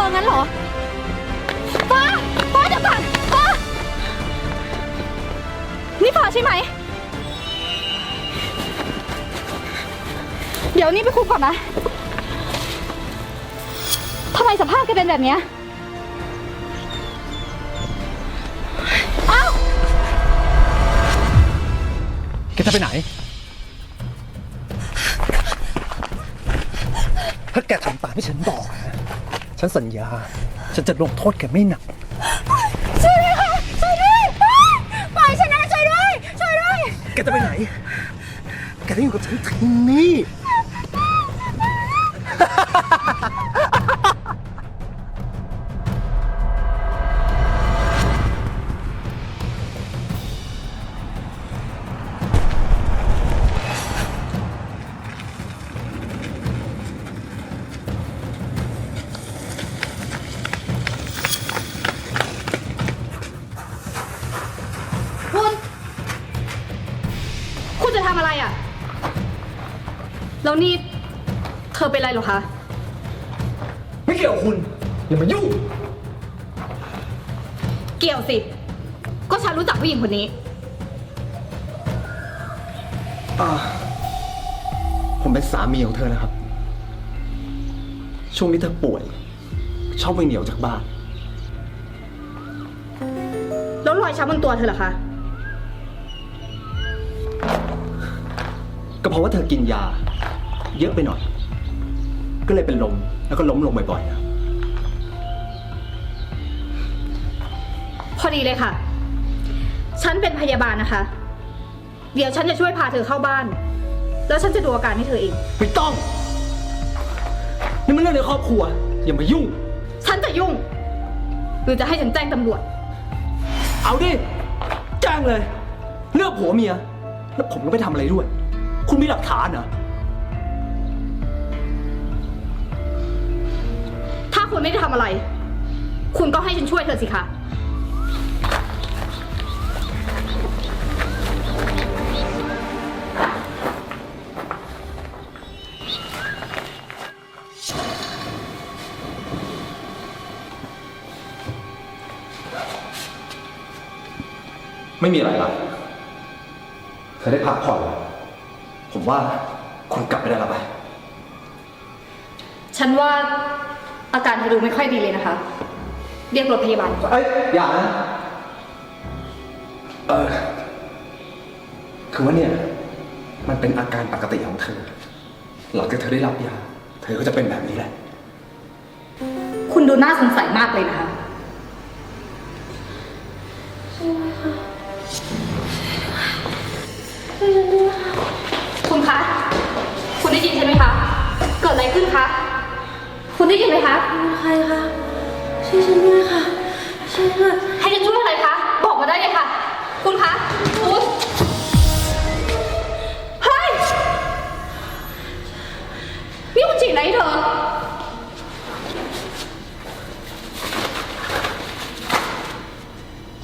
องั้นเหรอ ฟ้า ฟ้าเดี๋ยวก่อนฟ้า นี่ฟ้าใช่ไหม เดี๋ยวนี้ไปคุกก่อนนะ ทำไมสภาพแกเป็นแบบเนี้ยเอ้า แกจะไปไหน ถ้าแกทำตามที่ฉันบอกนะ ฉันสัญญา ฉันจะลงโทษแกไม่หนัก ช่วยด้วยค่ะช่วยด้วยปล่อยฉันนะช่วยด้วยช่วยด้วยแกจะไปไหน แกต้องอยู่กับฉันที่นี่ อะไรอะ แล้วนี่ เธอเป็นอะไรเหรอคะ ไม่เกี่ยวกับคุณ อย่ามายุ่ง เกี่ยวสิ ก็ฉันรู้จักผู้หญิงคนนี้ อ่า ผมเป็นสามีของเธอนะครับ ช่วงนี้เธอป่วย ชอบวิ่งหนีออกจากบ้าน แล้วรอยช้ำบนตัวเธอเหรอคะ ก็เพราะว่าเธอกินยา เยอะไปหน่อย ก็เลยเป็นลมแล้วก็ล้มลงบ่อยๆนะพอดีเลยค่ะ ฉันเป็นพยาบาลนะคะ เดี๋ยวฉันจะช่วยพาเธอเข้าบ้าน แล้วฉันจะดูอาการให้เธอเอง ไม่ต้อง นี่มันเรื่องในครอบครัว อย่ามายุ่ง ฉันจะยุ่ง หรือจะให้ฉันแจ้งตำรวจ เอาดิ แจ้งเลยเลือกผัวเมีย แล้วผมก็ไม่ทำอะไรด้วย คุณมีหลักฐานเหรอ ถ้าคุณไม่ได้ทำอะไร คุณก็ให้ฉันช่วยเธอสิคะ ไม่มีอะไรละเธอได้พักผ่อนแล้วผม ว่าคุณกลับไปได้แล้วไป ฉันว่าอาการเธอดูไม่ค่อยดีเลยนะคะ เรียกรถพยาบาลก่อนเอ้ย อย่านะ เออ คือว่าเนี่ย มันเป็นอาการปกติของเธอ หลังจากเธอได้รับยา เธอก็จะเป็นแบบนี้แหละ คุณดูน่าสงสัยมากเลยนะคะ อะไรขึ้นคะ คุณได้ยินไหมคะ ใครคะช่วยฉันด้วยค่ะช่วยด้วยให้ฉันช่วยอะไรคะ บอกมาได้เลยค่ะ คุณคะคุณเฮ้ย นี่คุณฉีดอะไรให้เธอ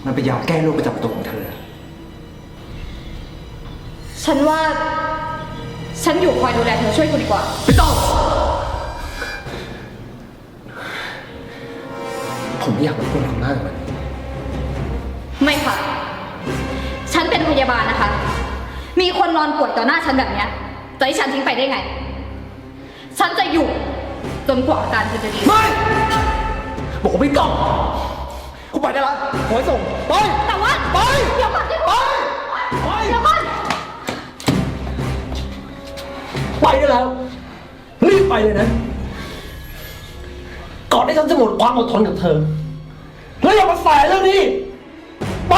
มันเป็นยาแก้โรคประจำตัวของเธอ ฉันว่า ฉันอยู่คอยดูแลเธอช่วยคุณดีกว่า ไม่ต้อง ผมไม่อยากรบกวนคุณมากกว่านี้ไม่ค่ะ ฉันเป็นพยาบาลนะคะ มีคนนอนป่วยต่อหน้าฉันแบบเนี้ยจะให้ฉันทิ้งไปได้ไง ฉันจะอยู่จนกว่าอาการเธอจะดี ไม่บอกว่าไม่ต้องคุณไปได้แล้วผมให้ส่ง ไป แต่ว่า ไป เดี๋ยวก่อนเไปได้แล้ว รีบไปเลยนะ ก่อนที่ฉันจะหมดความอดทนกับเธอ แล้วอย่ามาแสเรื่องนี้ ไป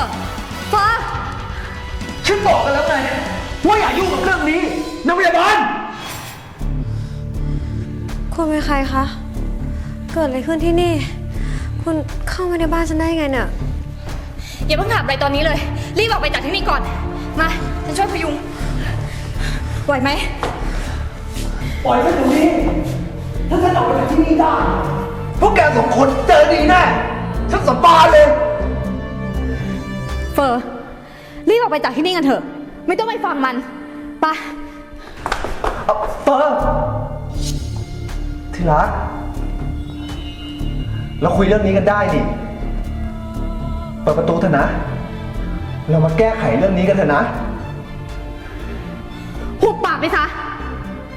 อะเฟอร์ฉันบอกกันแล้วไงว่าอย่ายุ่งกับเรื่องนี้นางพยาบาลคุณเป็นใครคะ เกิดอะไรขึ้นที่นี่ คุณเข้ามาในบ้านฉันได้ไงเนี่ย อย่าเพิ่งถามอะไรตอนนี้เลย รีบออกไปจากที่นี่ก่อน มา ฉันช่วยพยุง ไหวไหม ปล่อยฉันตรงนี้ ถ้าฉันออกไปจากที่นี่ได้พวกแกสองคนเจอดีแน่ฉันสบายเลยเฟ อร์ รีบออกไปจากที่นี่กันเถอะ ไม่ต้องไปฟังมันไปะเฟอร์ที่รัก เราคุยเรื่องนี้กันได้ดิเปิดประตูเถอะนะ เรามาแก้ไขเรื่องนี้กันเถอะนะ หุบปากไปซะ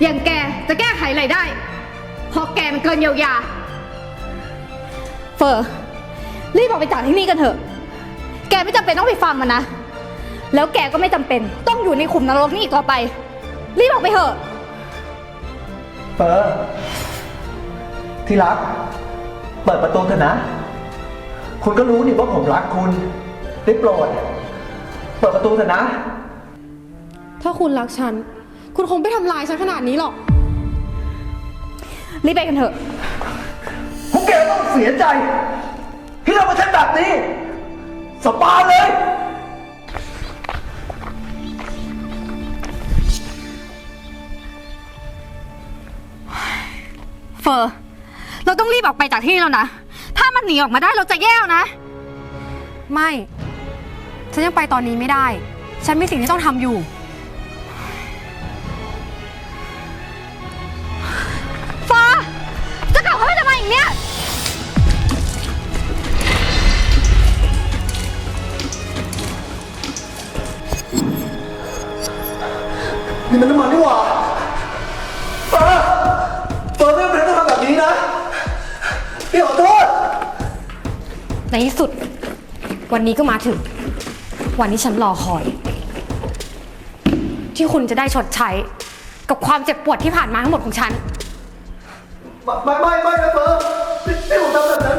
อย่างแกจะแก้ไขอะไรได้ เพราะแกมันเกินเยียวยา เฟอร์ รีบออกไปจากที่นี่กันเถอะ แกไม่จำเป็นต้องไปฟังมันนะ แล้วแกก็ไม่จำเป็นต้องอยู่ในขุมนรกนี้อีกต่อไป รีบออกไปเถอะเฟอร์ที่รัก เปิดประตูเถอะนะ คุณก็รู้นี่ว่าผมรักคุณ ได้โปรด เปิดประตูเถอะนะ ถ้าคุณรักฉัน คุณคงไม่ทำลายฉันขนาดนี้หรอก รีบไปกันเถอะ พวกแกต้องเสียใจ ที่เรามาใช้แบบนี้ สบายเลย เฟอร์ เราต้องรีบออกไปจากที่นี่แล้วนะ ถ้ามันหนีออกมาได้เราจะแย่นะ ไม่ ฉันยังไปตอนนี้ไม่ได้ ฉันมีสิ่งที่ต้องทำอยู่ นี่มันน้ำมันนี่หว่าเฟอร์เฟอร์ไม่เป็นต้องทำแบบนี้นะพี่ขอโทษ ในที่สุด วันนี้ก็มาถึง วันที่ฉันรอคอย ที่คุณจะได้ชดใช้ กับความเจ็บปวดที่ผ่านมาทั้งหมดของฉัน ไม่ไม่ไม่นะเฟิร์นพี่พี่ผมทำแบบนั้น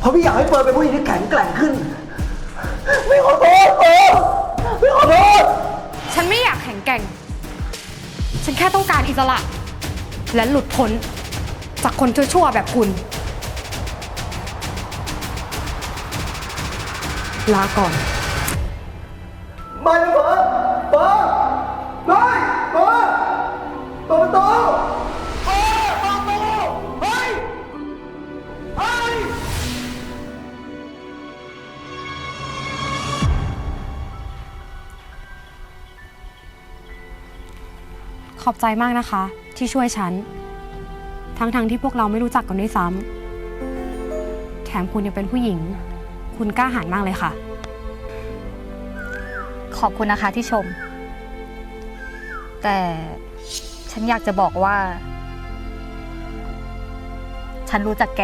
เพราะพี่อยากให้เฟิร์นเป็นผู้หญิงที่แข็งแกร่งขึ้นพี่ขอโทษเฟิร์นพี่ขอโทษ ฉันไม่อยากแข็งแกร่ง ฉันแค่ต้องการอิสระ และหลุดพ้น จากคนชั่วๆแบบคุณ ลาก่อนไปเลยเฟิร์นเฟิร์นไปเฟิร์นเปิดประตู อบใจมากนะคะ ที่ช่วยฉัน ทั้งๆที่พวกเราไม่รู้จักกันด้วยซ้ำแถมคุณยังเป็นผู้หญิง คุณกล้าหาญมากเลยค่ะ ขอบคุณนะคะที่ชม แต่ฉันอยากจะบอกว่า ฉันรู้จักแก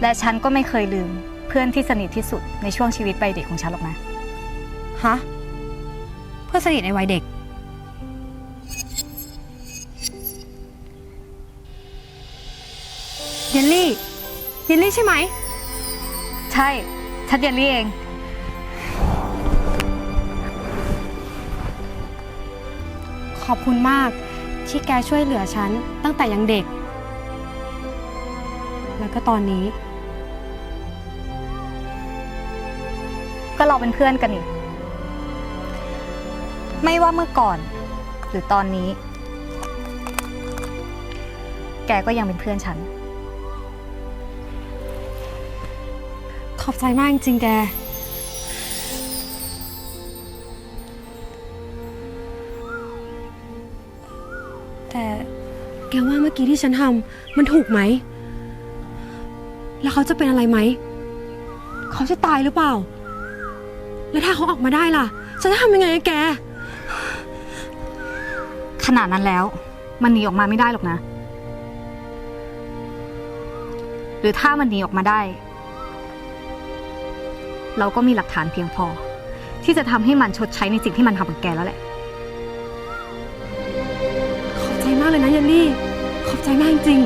และฉันก็ไม่เคยลืมเพื่อนที่สนิทที่สุดในช่วงชีวิตวัยเด็กของฉันหรอกนะ ฮะ เพื่อนสนิทในวัยเด็ก เยลลี่ เยลลี่ใช่ไหม ใช่ฉันเยลลี่เอง ขอบคุณมากที่แกช่วยเหลือฉันตั้งแต่ยังเด็ก แล้วก็ตอนนี้ ก็เราเป็นเพื่อนกันนี่ไม่ว่าเมื่อก่อน หรือตอนนี้ แกก็ยังเป็นเพื่อนฉัน อบใจมากจริงๆแก แต่แกว่าเมื่อกี้ที่ฉันทำมันถูกไหม แล้วเขาจะเป็นอะไรไหม เขาจะตายหรือเปล่า แล้วถ้าเขาออกมาได้ล่ะ ฉันจะทำยังไงอะแก ขนาดนั้นแล้ว มันหนีออกมาไม่ได้หรอกนะ หรือถ้ามันหนีออกมาได้ เราก็มีหลักฐานเพียงพอ ที่จะทำให้มันชดใช้ในสิ่งที่มันทำกับแกแล้วแหละ ขอบใจมากเลยนะเยลลี่ ขอบใจมากจริง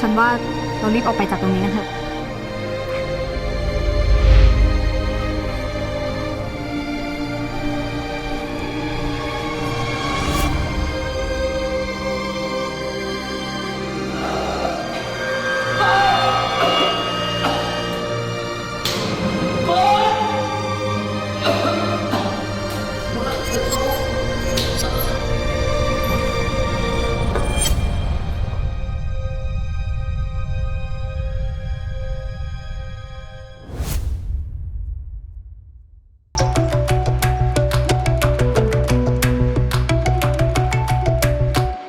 ฉันว่าเรารีบออกไปจากตรงนี้กันเถอะ